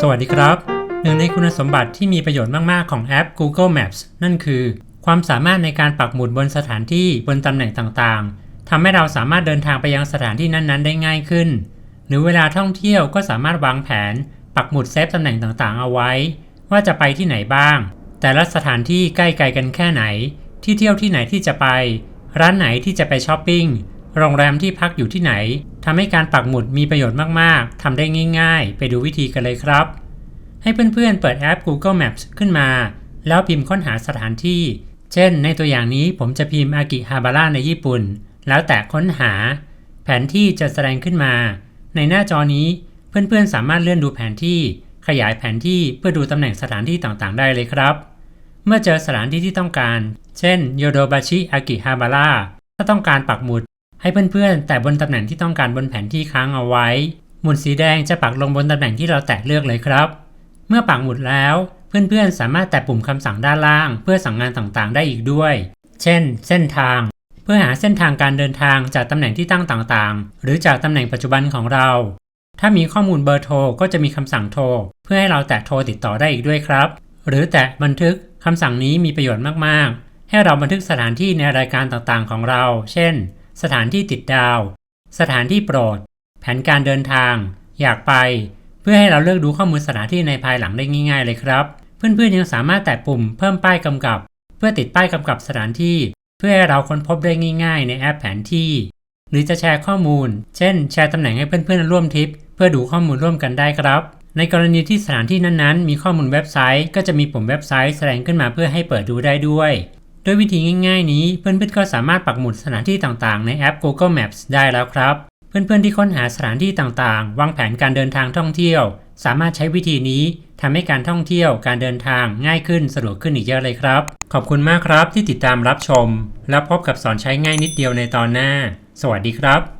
สวัสดีครับ หนึ่งในคุณสมบัติที่มีประโยชน์มาก ๆ ของแอป Google Maps นั่นคือ ความสามารถในการปักหมุดบนสถานที่บนตำแหน่งต่างๆทำให้เราสามารถเดินทางไปยังสถานที่นั้น ๆ ได้ง่ายขึ้น หรือเวลาท่องเที่ยวก็สามารถวางแผน ปักหมุดเซฟตำแหน่งต่างๆ เอาไว้ ว่าจะไปที่ไหนบ้าง แต่ละสถานที่ใกล้ไกลกันแค่ไหน ที่เที่ยวที่ไหนที่จะไป ร้านไหนที่จะไปช้อปปิ้งโรงแรมที่พักอยู่ที่ไหน ทำให้การปักหมุดมีประโยชน์มากๆ ทำได้ง่ายๆ ไปดูวิธีกันเลยครับ ให้เพื่อนๆ เปิดแอป Google Maps ขึ้นมา แล้วพิมพ์ค้นหาสถานที่ เช่น ในตัวอย่างนี้ผมจะพิมพ์อากิฮาบาระในญี่ปุ่น แล้วแตะค้นหา แผนที่จะแสดงขึ้นมา ในหน้าจอนี้เพื่อนๆ สามารถเลื่อนดูแผนที่ ขยายแผนที่เพื่อดูตำแหน่งสถานที่ต่างๆ ได้เลยครับ เมื่อเจอสถานที่ที่ต้องการ เช่นโยโดบาชิอากิฮาบาระถ้าต้องการปักหมุด ให้เพื่อนๆ แตะบนตำแหน่งที่ต้องการบนแผนที่ค้างเอาไว้ หมุดสีแดงจะปักลงบนตำแหน่งที่เราแตะเลือกเลยครับ เมื่อปักหมุดแล้ว เพื่อนๆ สามารถแตะปุ่มคำสั่งด้านล่าง เพื่อสั่งงานต่างๆ ได้อีกด้วย เช่น เส้นทาง เพื่อหาเส้นทางการเดินทางจากตำแหน่งที่ตั้งต่างๆ หรือจากตำแหน่งปัจจุบันของเรา ถ้ามีข้อมูลเบอร์โทรก็จะมีคำสั่งโทร เพื่อให้เราแตะโทรติดต่อได้อีกด้วยครับ หรือแตะบันทึกคำสั่งนี้มีประโยชน์มากๆ ให้เราบันทึกสถานที่ในรายการต่างๆ ของเรา เช่น สถานที่ติดดาว สถานที่โปรด แผนการเดินทาง อยากไป เพื่อให้เราเลือกดูข้อมูลสถานที่ในภายหลังได้ง่าย ๆ เลยครับ เพื่อนๆยังสามารถแตะปุ่มเพิ่มป้ายกำกับ เพื่อติดป้ายกำกับสถานที่ เพื่อให้เราค้นพบได้ง่าย ๆ ในแอปแผนที่ หรือจะแชร์ข้อมูล เช่น แชร์ตำแหน่งให้เพื่อนๆร่วมทริป เพื่อดูข้อมูลร่วมกันได้ครับในกรณีที่สถานที่นั้นๆ มีข้อมูลเว็บไซต์ ก็จะมีปุ่มเว็บไซต์แสดงขึ้นมาเพื่อให้เปิดดูได้ด้วย ด้วยวิธีง่ายๆ นี้เพื่อนๆก็สามารถปักหมุดสถานที่ต่างๆ ในแอป Google Maps ได้แล้วครับ เพื่อนๆที่ค้นหาสถานที่ต่างๆ วางแผนการเดินทางท่องเที่ยว สามารถใช้วิธีนี้ทำให้การท่องเที่ยวการเดินทางง่ายขึ้นสะดวกขึ้นอีกเยอะเลยครับ ขอบคุณมากครับที่ติดตามรับชม แล้วพบกับสอนใช้ง่ายนิดเดียวในตอนหน้า สวัสดีครับ